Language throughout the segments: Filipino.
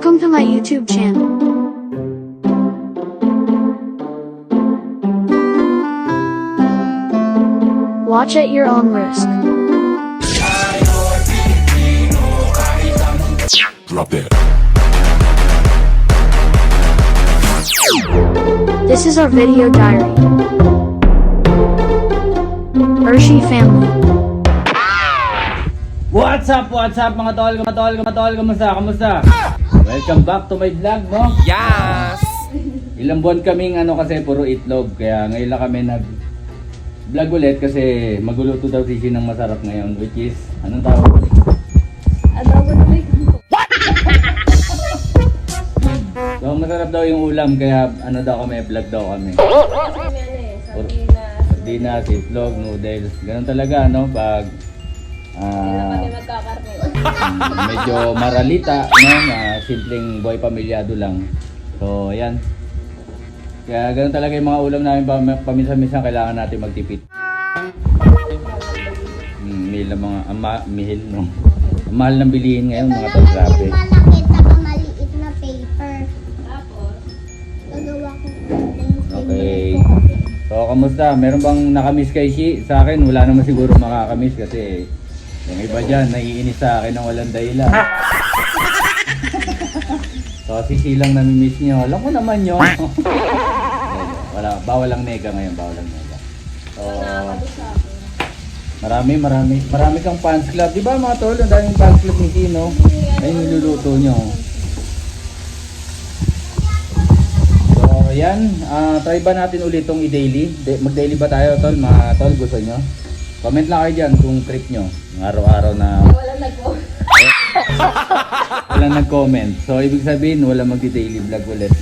Welcome to my YouTube channel. Watch at your own risk. Drop that. This is our video diary. Hershey family. What's up, what's up mga tol, mga tol, mga tol, kamusta, kamusta? Welcome back to my vlog, no? Yes! Ilang buwan kaming ano kasi puro itlog, kaya ngayon lang kami nag vlog ulit kasi magluluto daw si Shin ng masarap ngayon, which is, anong tawag? So, masarap daw yung ulam, kaya ano daw kami, vlog daw kami. Sardinas, itlog, noodles, ganun talaga, no? Pag ah, Mm, medyo maralita, no? Na simpleng boy pamilyado lang. So, ayan. Kaya ganun talaga yung mga ulam namin pam- paminsan-minsan kailangan natin magtipid. Mm, mihil ng mga ama, mihil no. Ang mahal ng bilihin ngayon mga tol, grabe. Na. Okay. So, kamusta? Meron bang nakamiss kay Shi? Sa akin, wala naman siguro makakamiss kasi yung iba dyan, naiinis sa akin ng walang dahilan. so, si Shi lang namimiss nyo. Alam ko naman yun. wala, bawal ang nega ngayon, bawal ang nega. So, marami, marami. Marami kang fans club. Di ba mga tol? Ang daming fans club ni Shi, no? Ayun, niluluto nyo. So, yan. Ah, try ba natin ulit itong i-daily? Mag-daily ba tayo, tol? Mga tol, gusto nyo? Comment lang kayo dyan kung trip nyo. Ng Araw-araw na... Walang nag-comment. walang nag-comment. So, ibig sabihin, wala magdi-daily vlog ulit.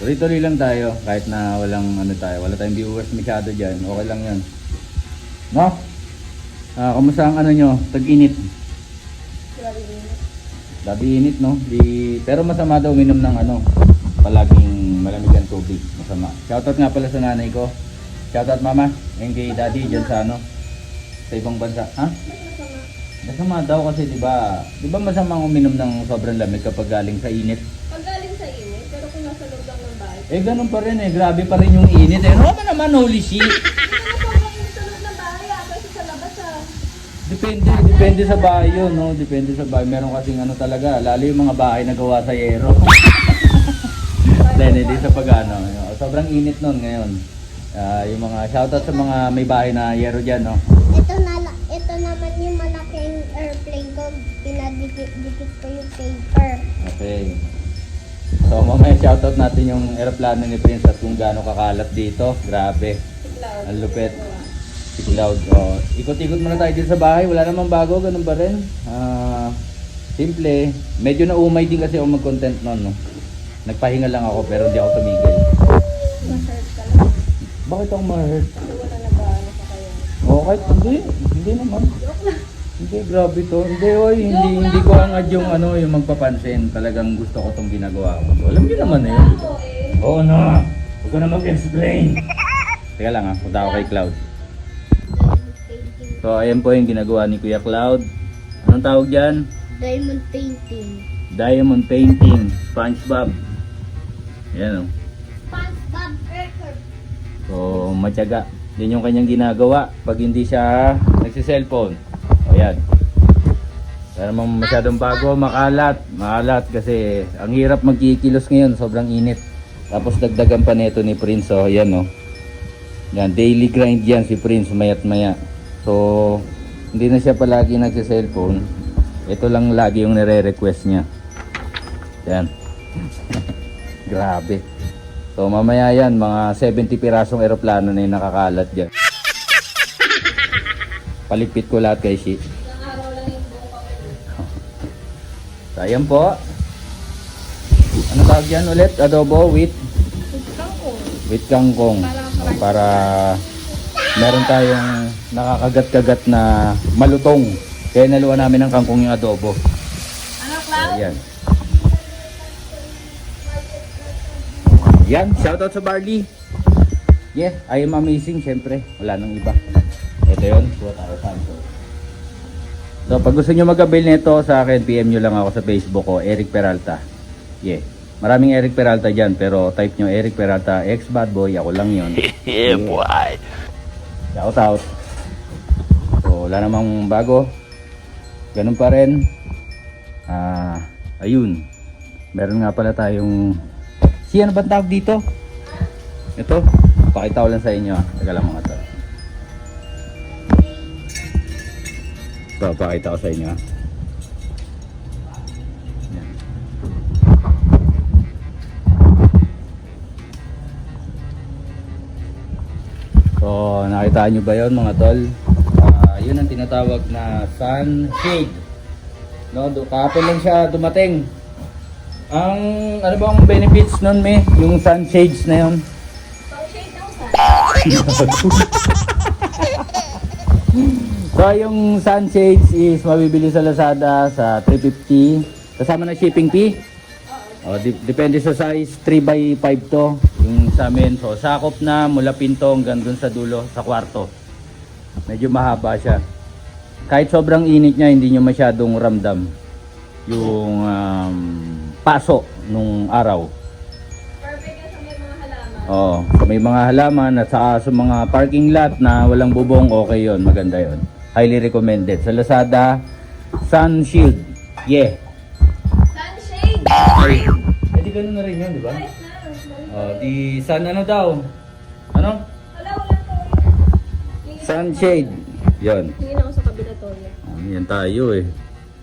Tuloy-tuloy lang tayo. Kahit na walang ano tayo. Wala tayong viewers masyado dyan. Okay lang yan. No? Ah, kumusta ang ano nyo? Tag-init. Labi init, no? Di, pero masama daw uminom ng ano, palaging malamig ang tubig. Masama. Shoutout nga pala sa nanay ko. Shoutout mama. Ayun kay daddy dyan sa ano, sa ibang bansa. Ha? Masama daw kasi di ba, di ba masamang uminom ng sobrang lamig kapag galing sa init? Pag galing sa init, pero kung nasa loob lang ng bahay, Eh ganun pa rin eh, grabe pa rin yung init eh. Ano ba naman holy shit? ano sobrang init sa loob ng bahay, ah, kasi sa labas ah. Depende, depende sa bahay yun, no? Depende sa bahay. Meron kasing ano talaga, lalo yung mga bahay na gawa sa yero. Then, hindi sa pag-ano. no? Sobrang init nun ngayon. Ah, yung mga shoutout sa mga may bahay na yero dyan, no? Ito, na, ito naman yung malaking airplane ko. Pinadikit-dikit ko yung paper. Okay. So, mamaya shoutout natin yung aeroplano ni Prince at kung gaano kakalat dito. Grabe. Ang lupet. Si Cloud. Oh, ikot-ikot muna tayo dito sa bahay. Wala namang bago. Ganun ba rin? Ah, simple. Medyo naumay din kasi ako mag-content noon. No? Nagpahinga lang ako pero hindi ako tumigil. Lang. Bakit ako ma-hurt? Kasi wala nag-ano pa kayo. Oh, kahit hindi. Hindi naman. Hindi, grabe to. Hindi, oy, hindi, hindi ko hangad yung ano, yung magpapansin. Talagang gusto ko tong ginagawa ko. Alam niyo naman eh. Oo eh. Oo na. Huwag ka na mag-explain. Teka lang ha, punta ako kay Cloud. So, ayan po yung ginagawa ni Kuya Cloud. Anong tawag dyan? Diamond painting. Diamond painting. SpongeBob. Ayan o. Record. So, matyaga. Yan yung kanyang ginagawa pag hindi siya nagsiselfone. O yan. Pero naman masyadong bago, makalat. Makalat kasi ang hirap magkikilos ngayon, sobrang init. Tapos dagdagan pa nito ni Prince, oh, yan oh. Yan, daily grind yan si Prince, mayat maya. So, hindi na siya palagi nagsiselfone. Ito lang lagi yung nire-request niya. Yan. Grabe. So mamaya yan, mga 70 pirasong eroplano na yung nakakalat dyan. Palipit ko lahat kay Shi. So ayan po. Ano tawag yan ulit? Adobo with? With kangkong. O, para meron tayong nakakagat-kagat na malutong. Kaya naluwa namin ng kangkong yung adobo. Ano, Cloud? Ayan. Yan, shoutout sa Barley. Yeah, I am amazing syempre. Wala nang iba. Ito yun, kuha tayo sample. So, pag gusto nyo mag-avail nito sa akin, PM nyo lang ako sa Facebook ko, Eric Peralta. Yeah. Maraming Eric Peralta dyan, pero type nyo Eric Peralta, ex-bad boy, ako lang yun. yeah, boy. Shout out. So, wala namang bago. Ganun pa rin. Ah, ayun. Meron nga pala tayong... Si ano ba tawag dito? Ito. Pakita ko lang sa inyo. ah. Teka lang mga to. Papakita ko sa inyo. ah. So, nakita nyo ba yon mga tol? Ah, yun ang tinatawag na sunshade. No, do kahapon lang siya dumating. Ang ano bang benefits nun, me? Yung sunshades na sa. So, yung sunshades is mabibili sa Lazada sa 350. Kasama na shipping fee. Oh, di- depende sa size, 3 by 5 to. Yung sa amin, so sakop na mula pinto hanggang dun sa dulo, sa kwarto. Medyo mahaba siya. Kahit sobrang init niya, hindi nyo masyadong ramdam yung paso nung araw. Perfect yan sa may mga halaman. Oo, sa may mga halaman at saka sa mga parking lot na walang bubong, okay yon maganda yon Highly recommended. Sa Lazada, Sun Shield. Yeah. Sunshade! Eh di ganun na rin yun, di ba? Nice na. Oh, di sun ano daw? Ano? Wala, wala to. Sunshade. Yon. Tingin ako sa kabila to. Yan tayo eh.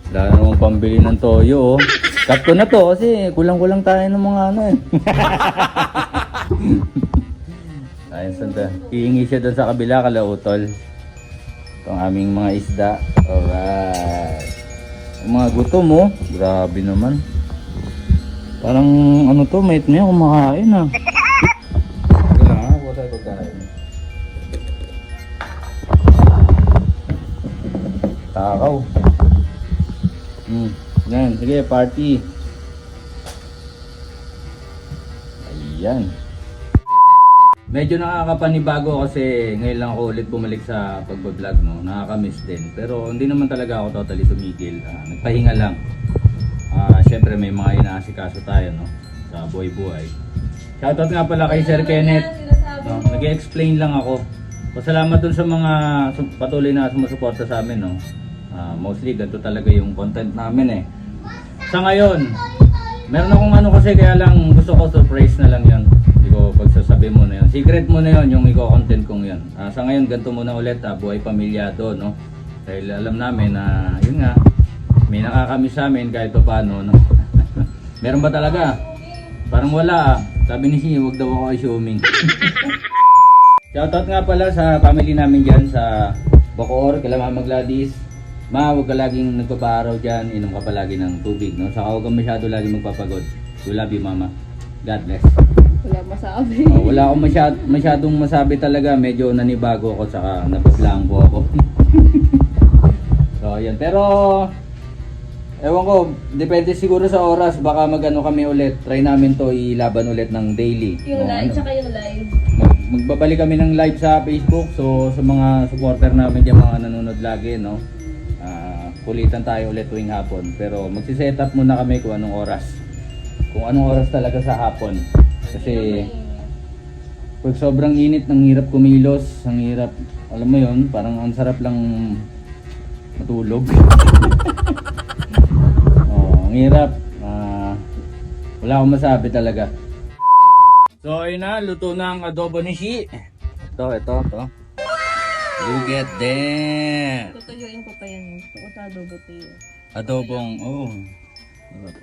Wala namang pambili ng toyo oh. Sakto na to kasi kulang-kulang tayo ng mga ano eh. Ayun sanda. Iingi siya doon sa kabila kala utol. Itong aming mga isda. Alright. Ang mga gutom oh. Grabe naman. Parang ano to, mate niya kumakain ah. Ah. Takaw. Hmm. Yan, sige, party. Ayan. Medyo nakakapanibago kasi ngayon lang ako ulit bumalik sa pagbablog, no? Nakakamiss din. Pero hindi naman talaga ako totally tumigil. Ah, nagpahinga lang. Ah, Siyempre may mga inaasikaso tayo, no? Sa buhay-buhay. Shoutout nga pala kay Sir Kenneth. No, nag-explain lang ako. Pasalamat dun sa mga patuloy na sumusuporta sa amin, no. Ah, mostly ganito talaga yung content namin eh. Sa ngayon, meron akong ano kasi kaya lang gusto ko surprise na lang 'yon. Hindi ko pagsasabi mo na 'yon. Secret mo na 'yon yung i-content kong 'yon. Ah, sa ngayon ganito muna ulit, ah, buhay pamilyado, no. Dahil alam namin na yun nga, may nakakamiss sa amin kahit pa paano, no. meron ba talaga? Parang wala. Sabi ni Shia, wag daw ako assuming. Shoutout nga pala sa family namin dyan sa Bacoor, kala Mama Gladys. Ma, huwag ka laging nagpaparaw dyan, inom ka palagi ng tubig, no? Saka huwag kang masyado laging magpapagod. We love you, Mama. God bless. Wala masabi. Oh, wala akong masyad, masyadong masabi talaga, medyo nanibago ako, saka napaglaan po ako. so, yan. Pero, ewan ko, depende siguro sa oras, baka magano kami ulit. Try namin to ilaban ulit ng daily. Yung No, live, ano? tsaka yung live. Mag- magbabalik kami ng live sa Facebook. So sa mga supporter namin diyan mga nanonood lagi, no. Kulitan tayo ulit tuwing hapon. Pero magsi-set up muna kami kung anong oras. Kung anong oras talaga sa hapon. Kasi pag sobrang init, ang hirap kumilos, ang hirap, alam mo yon parang ang sarap lang matulog. oh, ang hirap. Ah, wala akong masabi talaga. So ayun na, luto na ang adobo ni Shi. Ito, ito, ito. Look at that. Tutuyuin ko pa yan. Na adobo yun. Adobong, oh.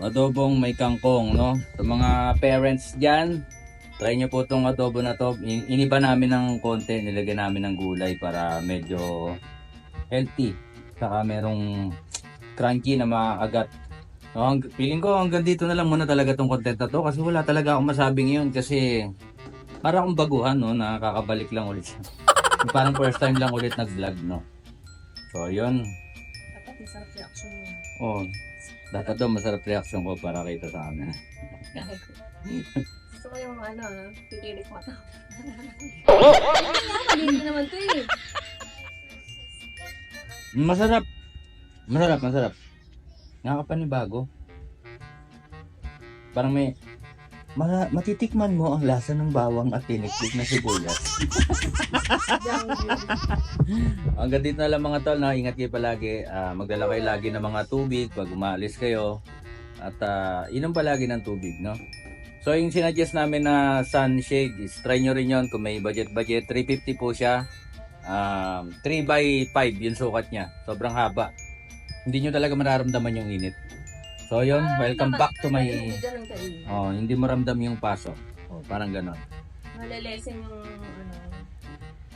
Adobong may kangkong, no? Sa mga parents dyan, try nyo po itong adobo na to. In- Iniba namin ng konti, nilagyan namin ng gulay para medyo healthy. Saka merong crunchy na makakagat. No, hang, feeling ko hanggang dito na lang muna talaga tong content na to kasi wala talaga akong masabing yun kasi para akong baguhan no, nakakabalik lang ulit siya. Parang first time lang ulit nag-vlog no. So yun, Dapat isarap reaction mo. Oh, dapat daw masarap reaction ko para kita sa amin. Gusto ko yung ano, ah, pipilit mo ito. Maliit naman to eh. Masarap. Masarap, masarap. Nakakapanibago. Parang may... Ma matitikman mo ang lasa ng bawang at tiniktik na sibuyas. Hanggang dito na lang mga tol, na ingat kayo palagi. Ah, magdala kayo lagi ng mga tubig pag umaalis kayo. At ah, inom palagi ng tubig, no? So yung sinadjust namin na sunshade is try nyo rin yon kung may budget-budget. 350 po siya. Um, 3 by 5 yung sukat niya. Sobrang haba. Hindi nyo talaga mararamdaman yung init. So yun, welcome back to my... Hindi. Oh, hindi mo ramdam yung paso. Oh, parang ganon. Malelesen yung ano.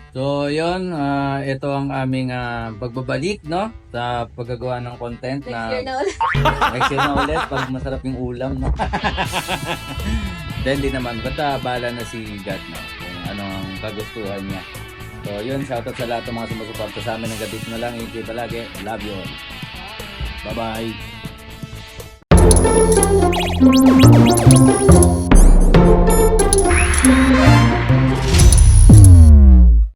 So, yun, ah, ito ang aming ah, pagbabalik, no? Sa paggagawa ng content Next na year na ulit. next year na ulit pag masarap yung ulam, no? Then, di naman, basta bala na si God, no? Kung ano ang kagustuhan niya. So, yun, shoutout sa lahat ng mga sumusuporta sa amin ng gabi na lang. Kayo palagi. Love you all. Bye-bye. Thank you.